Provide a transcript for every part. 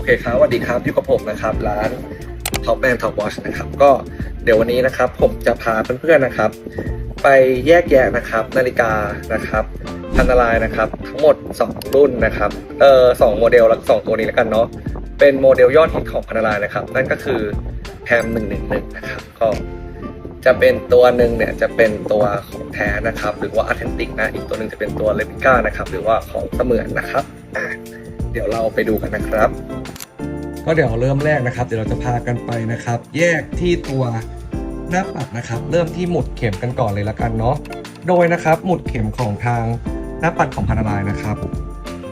อเคครับสวัสดีครับอยู่กับผมนะครับ ร้าน Top Man Top Watch นะครับ ก็เดี๋ยววันนี้นะครับ ผมจะพาเพื่อนๆนะครับ ไปแยกแยะนะครับ นาฬิกานะครับพันาลายนะครับ ทั้งหมด 2 รุ่นนะครับเอ่อสองโมเดลและสองตัวนี้แล้วกันเนาะเป็นโมเดลยอดฮิตของพันาลายนะครับ นั่นก็คือแพม111นะครับก็จะเป็นตัวหนึ่งเนี่ยจะเป็นตัวของแท้นะครับ หรือว่าอัเทนติกนะอีกตัวหนึ่งจะเป็นตัวเลปิก้านะครับ หรือว่าของเสมือนนะครับ เดี๋ยวเราไปดูกันนะครับ ก็เดี๋ยวเริ่มแรกนะครับ เดี๋ยวเราจะพากันไปนะครับ แยกที่ตัวหน้าปัดนะครับ เริ่มที่หมุดเข็มกันก่อนเลยละกันเนาะโดยนะครับหมุดเข็มของทางหน้าปัดของพันลายนะครับ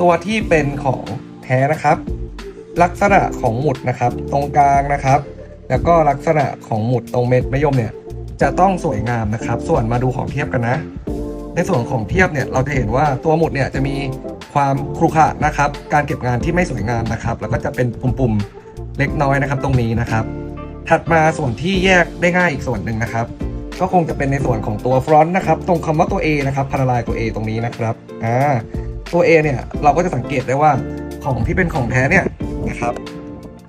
ตัวที่เป็นของแท้นะครับ ลักษณะของหมุดนะครับ ตรงกลางนะครับ แล้วก็ลักษณะของหมุดตรงเม็ดมะยมเนี่ยจะต้องสวยงามนะครับ ส่วนมาดูของเทียบกันนะ ในส่วนของเทียบเนี่ยเราจะเห็นว่าตัวหมุดเนี่ยจะมีความครุขระนะครับ การเก็บงานที่ไม่สวยงามนะครับ แล้วก็จะเป็นปุ่มๆเล็กน้อยนะครับ ตรงนี้นะครับ ถัดมาส่วนที่แยกได้ง่ายอีกส่วนหนึ่งนะครับ ก็คงจะเป็นในส่วนของตัวฟรอนต์นะครับ ตรงคำว่าตัว A นะครับพาราลายตัว A ตรงนี้นะครับอ่าตัว A เนี่ยเราก็จะสังเกตได้ว่าของที่เป็นของแท้เนี่ยนะครับ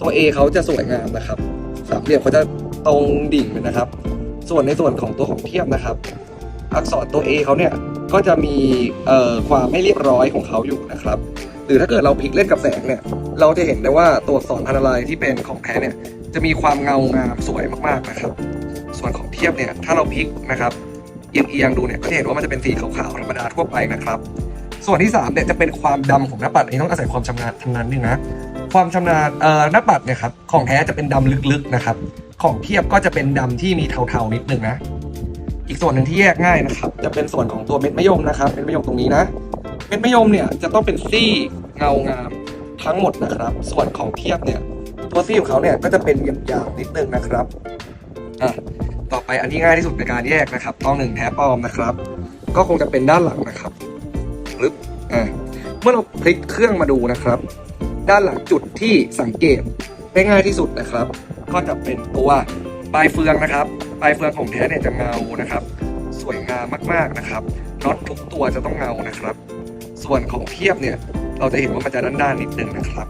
ตัว A เขาจะสวยงามนะครับ สามเหลี่ยมเขาจะตรงดิ่งเลยนะครับ ส่วนในส่วนของตัวของเทียบนะครับ อักษรตัว A เขาเนี่ยก็จะมีความไม่เรียบร้อยของเขาอยู่นะครับ หรือถ้าเกิดเราพลิกเล่นกับแสงเนี่ยเราจะเห็นได้ว่าตัวอักษรพันธุ์ลายที่เป็นของแท้เนี่ยจะมีความเงางามสวยมากๆนะครับ ส่วนของเทียบเนี่ยถ้าเราพลิกนะครับเอียงๆดูเนี่ยก็จะเห็นว่ามันจะเป็นสีขาวๆธรรมดาทั่วไปนะครับ ส่วนที่3เนี่ยจะเป็นความดำของหน้าปัดอันนี้ต้องอาศัยความชำนาญทั้งนั้นนึงนะความชำนาญเอ่อหน้าปัดเนี่ยครับของแท้จะเป็นดำลึกๆนะครับ ของเทียบก็จะเป็นดำที่มีเทาๆนิดนึงนะ อีกส่วนหนึ่งที่แยกง่ายนะครับ จะเป็นส่วนของตัวเม็ดมะยมนะครับเม็ดมะยมตรงนี้นะ เม็ดมะยมเนี่ยจะต้องเป็นซี่เงางามทั้งหมดนะครับ ส่วนของเทียบเนี่ยตัวซี่ของเขาเนี่ยก็จะเป็นหยาบๆนิดนึงนะครับอะต่อไปอันที่ง่ายที่สุดในการแยกนะครับต้องหนึ่งแท้ปลอมนะครับ ก็คงจะเป็นด้านหลังนะครับปึ๊บอะเมื่อเราพลิกเครื่องมาดูนะครับ ด้านหลังจุดที่สังเกตได้ง่ายที่สุดนะครับ ก็จะเป็นตัวปลายเฟืองนะครับ ปลายเฟืองของแท้เนี่ยจะเงานะครับ สวยงามมากๆนะครับน็อตทุกตัวจะต้องเงานะครับ ส่วนของเทียบเนี่ยเราจะเห็นว่ามันจะด้านๆนิดนึงนะครับ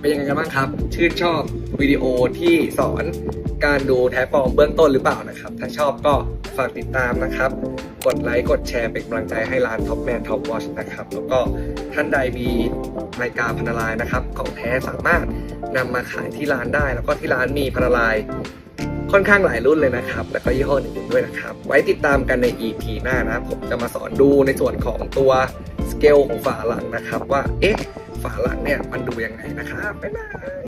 เป็นยังไงกันบ้างครับ ชื่นชอบวิดีโอที่สอนการดูแท้ฟอร์มเบื้องต้นหรือเปล่านะครับ ถ้าชอบก็ฝากติดตามนะครับ กดไลค์กดแชร์เป็นกำลังใจให้ร้าน Top Man Top Watch นะครับ แล้วก็ท่านใดมีนาฬิกาพันลายนะครับ ของแท้สามารถนำมาขายที่ร้านได้ แล้วก็ที่ร้านมีพันลาย ค่อนข้างหลายรุ่นเลยนะครับ แล้วก็ยี่ห้ออื่นด้วยนะครับ ไว้ติดตามกันใน EP หน้านะ ผมจะมาสอนดูในส่วนของตัวสเกลของฝาหลังนะครับ ว่า เอ๊ะ ฝาหลังเนี่ยมันดูยังไงนะครับ บ๊ายบาย